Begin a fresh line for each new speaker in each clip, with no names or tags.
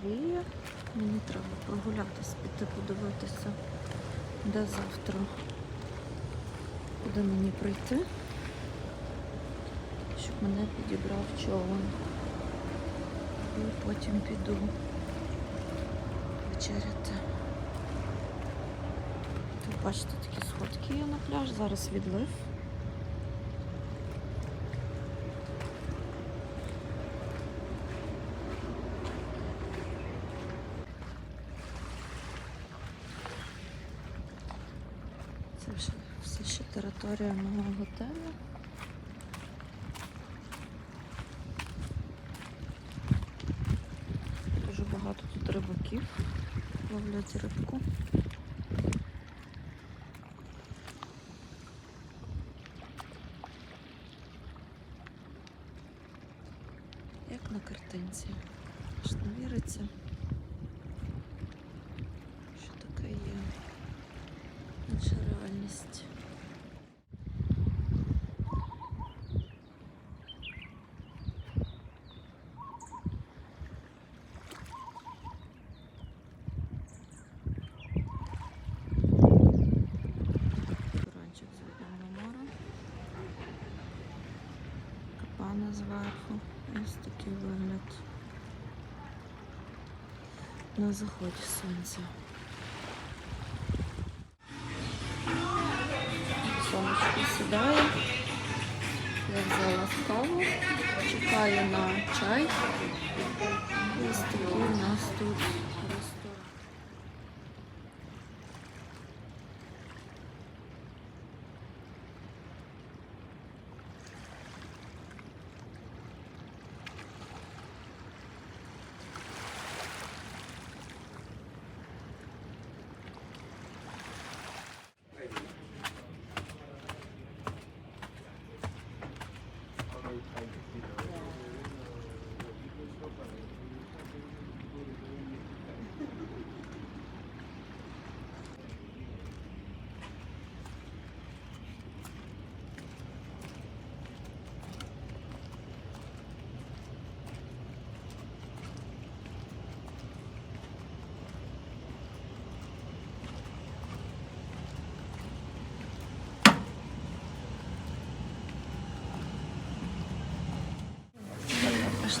хворіє. Мені треба прогулятися, піти подивитися, де завтра, куди мені прийти, щоб мене підібрав човен. І потім піду вечеряти. Тут бачите, такі сходки є на пляж, зараз відлив. Це вже все ще територія мого готелю. Дуже багато тут рибаків ловлять рибку. Як на картинці. Аж не віриться, такий вигляд. На заході сонця. Сонечко сідає. Я взяла каву, чекаю на чай. Ось такий у нас тут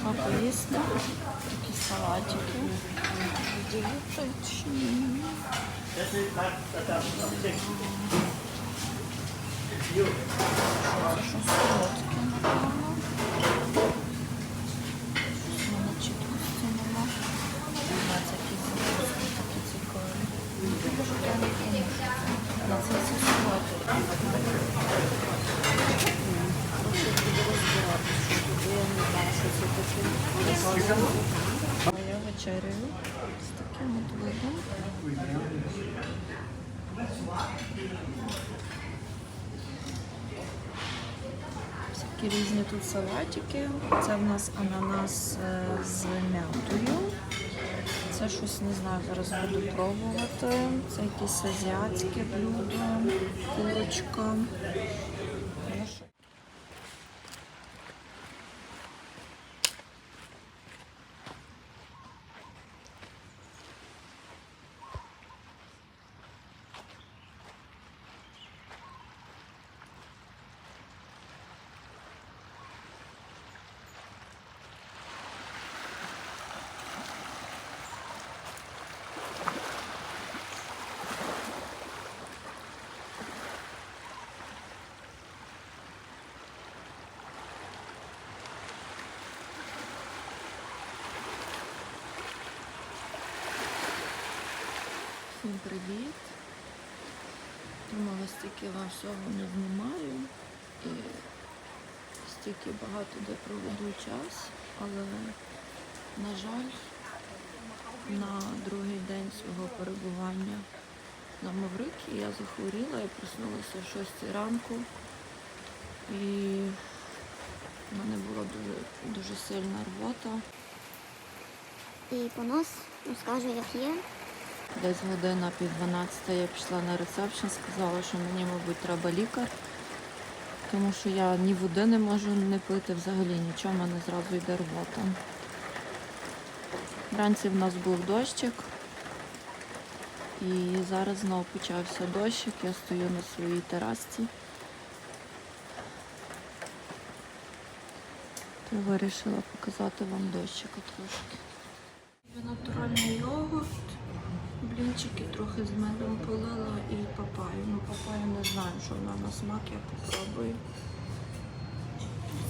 Пішла поїсти. Такі салатики. Що солодке, напевно. Щось в мене чіткості нема. А це якісь закуски такі цікаві. Я не знаю, що це. На це все солодке. Прошу буду розбиратися, що тут я не знаю, що це таке. А я вечеряю з таким от видом. Всякі різні тут салатики. Це в нас ананас е, з м'ятою. Це щось не знаю, зараз буду пробувати. Це якесь азіатське блюдо, курочка. Ну, що Всім привіт. Думала, стільки вам всього не знімаю і стільки багато де проведу час, але, на жаль, на другий день свого перебування на Маврикі я захворіла і проснулася в 6 ранку. І в мене була дуже, дуже сильна рвота.
І понос розкажу, як є.
Десь година пів 12 я пішла на ресепшн, сказала, що мені, мабуть, треба лікар, тому що я ні води не можу не пити, взагалі нічого, в мене зразу йде рвота. Вранці в нас був дощик. І зараз знову почався дощик. Я стою на своїй терасці. То вирішила показати вам дощика трошки. Натуральний йогурт, блінчики трохи з медом полила і папаю. Ну, папаю не знаю, що вона на смак, я попробую.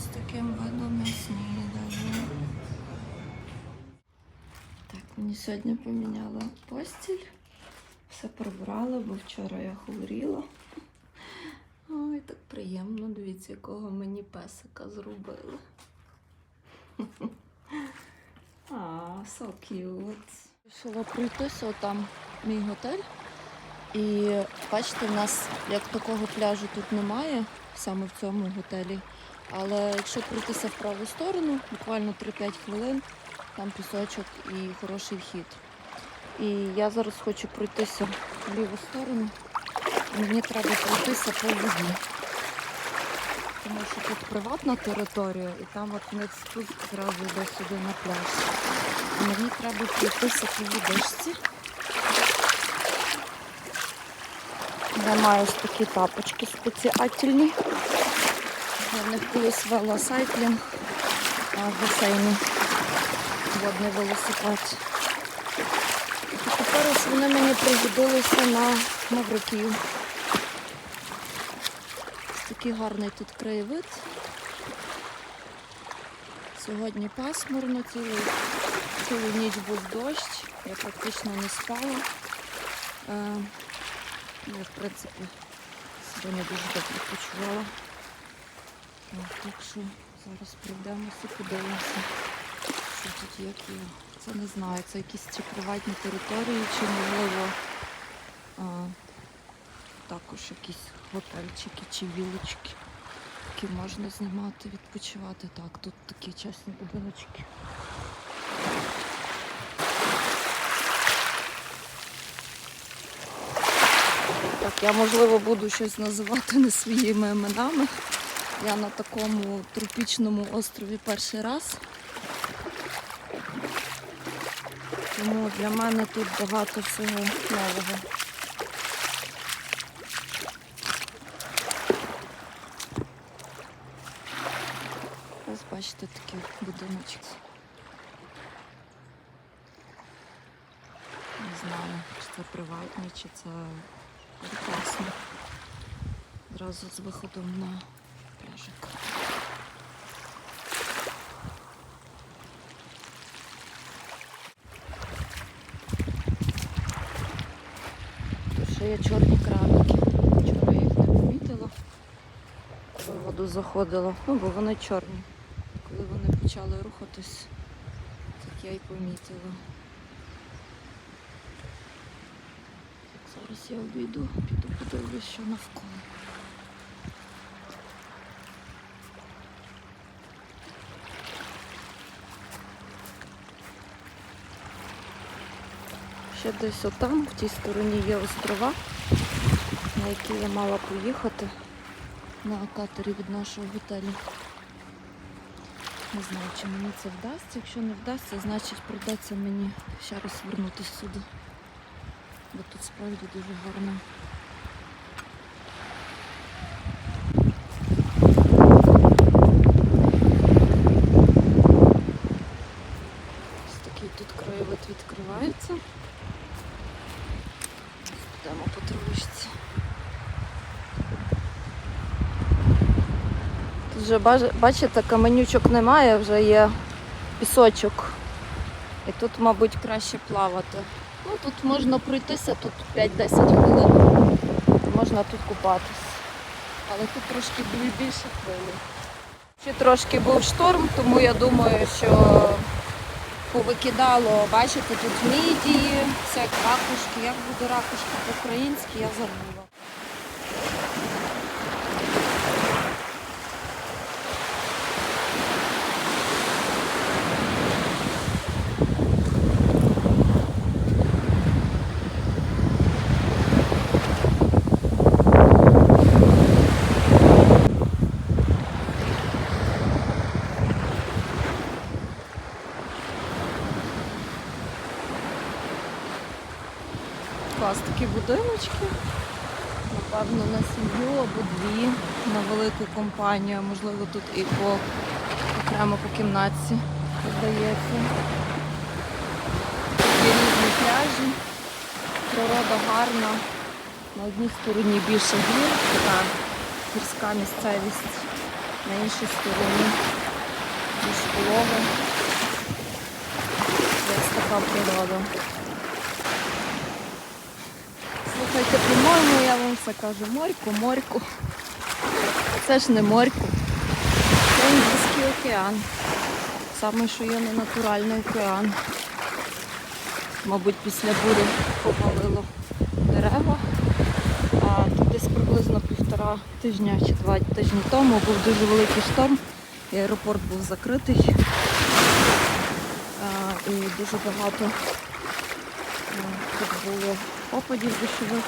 З таким видом я снідаю. Так, мені сьогодні поміняла постіль. Все прибрала, бо вчора я хворіла. Ой, так приємно. Дивіться, якого мені песика зробили. А, so cute. Вирішила пройтися, там мій готель. І бачите, в нас як такого пляжу тут немає, саме в цьому готелі. Але якщо пройтися в праву сторону, буквально 3-5 хвилин, там пісочок і хороший вхід. І я зараз хочу пройтися в ліву сторону. Мені треба пройтися по воді. Тому що тут приватна територія, і там от вниз спуск зразу йде сюди на пляж. Мені треба пройтися по водичці. Я маю ось такі тапочки спеціальні. Я них колись вела сайклінг а, в басейні. Водний велосипед. І тепер ось вони мені пригодилися на Маврикію. Ось такий гарний тут краєвид. Сьогодні пасмурно, цілу, цілу ніч був дощ, я практично не спала. Е, я, в принципі, себе не дуже добре почувала. Так що зараз пройдемося, подивимося, що тут є. Це не знаю, це якісь чи приватні території, чи можливо а, також якісь готельчики чи вілочки, які можна знімати, відпочивати. Так, тут такі чесні будиночки. Так, я можливо буду щось називати не своїми іменами. Я на такому тропічному острові перший раз. Тому для мене тут багато всього нового. Ось бачите такі будиночки. Не знаю, чи це приватні, чи це прекрасно. Зразу з виходом на пляжик. Ще є чорні крабики. Вчора я їх не помітила. Коли воду заходила. Ну, бо вони чорні. Коли вони почали рухатись, так я й помітила. Так, зараз я обійду, піду подивлюсь, що навколо. Ще десь отам, в тій стороні є острова, на які я мала поїхати на катері від нашого готелю. Не знаю, чи мені це вдасться. Якщо не вдасться, значить прийдеться мені ще раз вернутися сюди. Бо тут справді дуже гарно. Ось такий тут краєвид відкривається. Йдемо по травичці. Тут вже бачите, каменючок немає, вже є пісочок. І тут, мабуть, краще плавати. Ну, тут можна пройтися, тут 5-10 хвилин. Можна тут купатись. Але тут трошки були більше хвилі. Ще трошки був шторм, тому я думаю, що повикидало, бачите, тут мідії, всякі ракушки. Як буде ракушки по-українськи, я забула. Будиночки. Напевно, на сім'ю або дві, на велику компанію, можливо тут і по окремо по кімнатці здається. Є різні пляжі, природа гарна. На одній стороні більше гір, така гірська місцевість, на іншій стороні більш полова. Ось така природа. Слухайте, по-моєму, я вам все кажу, морьку, морьку. Це ж не морьку. Це Індійський океан. Саме, що є не натуральний океан. Мабуть, після бурі повалило дерева. А тут десь приблизно півтора тижня чи два тижні тому був дуже великий шторм, і аеропорт був закритий. А, і дуже багато а, тут було опадів дощових.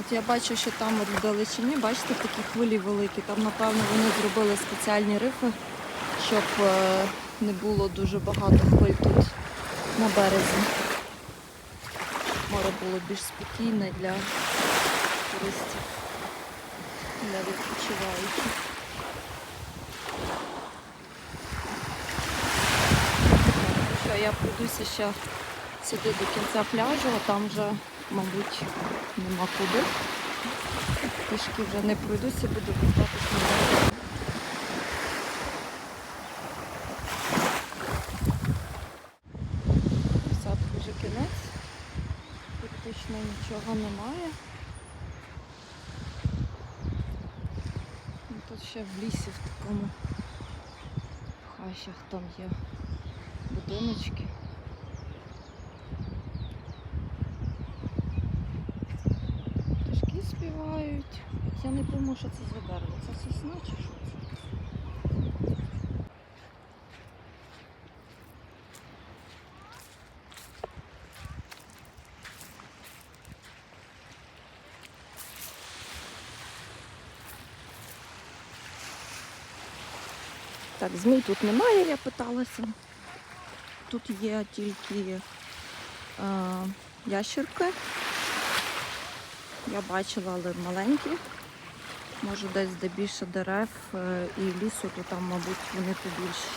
От я бачу, що там от в далечині, бачите, такі хвилі великі. Там, напевно, вони зробили спеціальні рифи, щоб е, не було дуже багато хвиль тут на березі. Море було більш спокійне для туристів, для відпочиваючих. Я пройдуся ще сюди до кінця пляжу, а там вже, мабуть, нема куди. Пішки вже не пройдуся, буду вертатися на берег. Садку вже кінець. Практично нічого немає. Ну, Тут ще в лісі в такому хащах там є будиночки. Я не пойму, що це за дерево. Це сосна чи що це? Так, змій тут немає, я питалася. Тут є тільки е, ящерки. Я бачила, але маленькі. Може десь де більше дерев е, і лісу, то там, мабуть, вони побільші.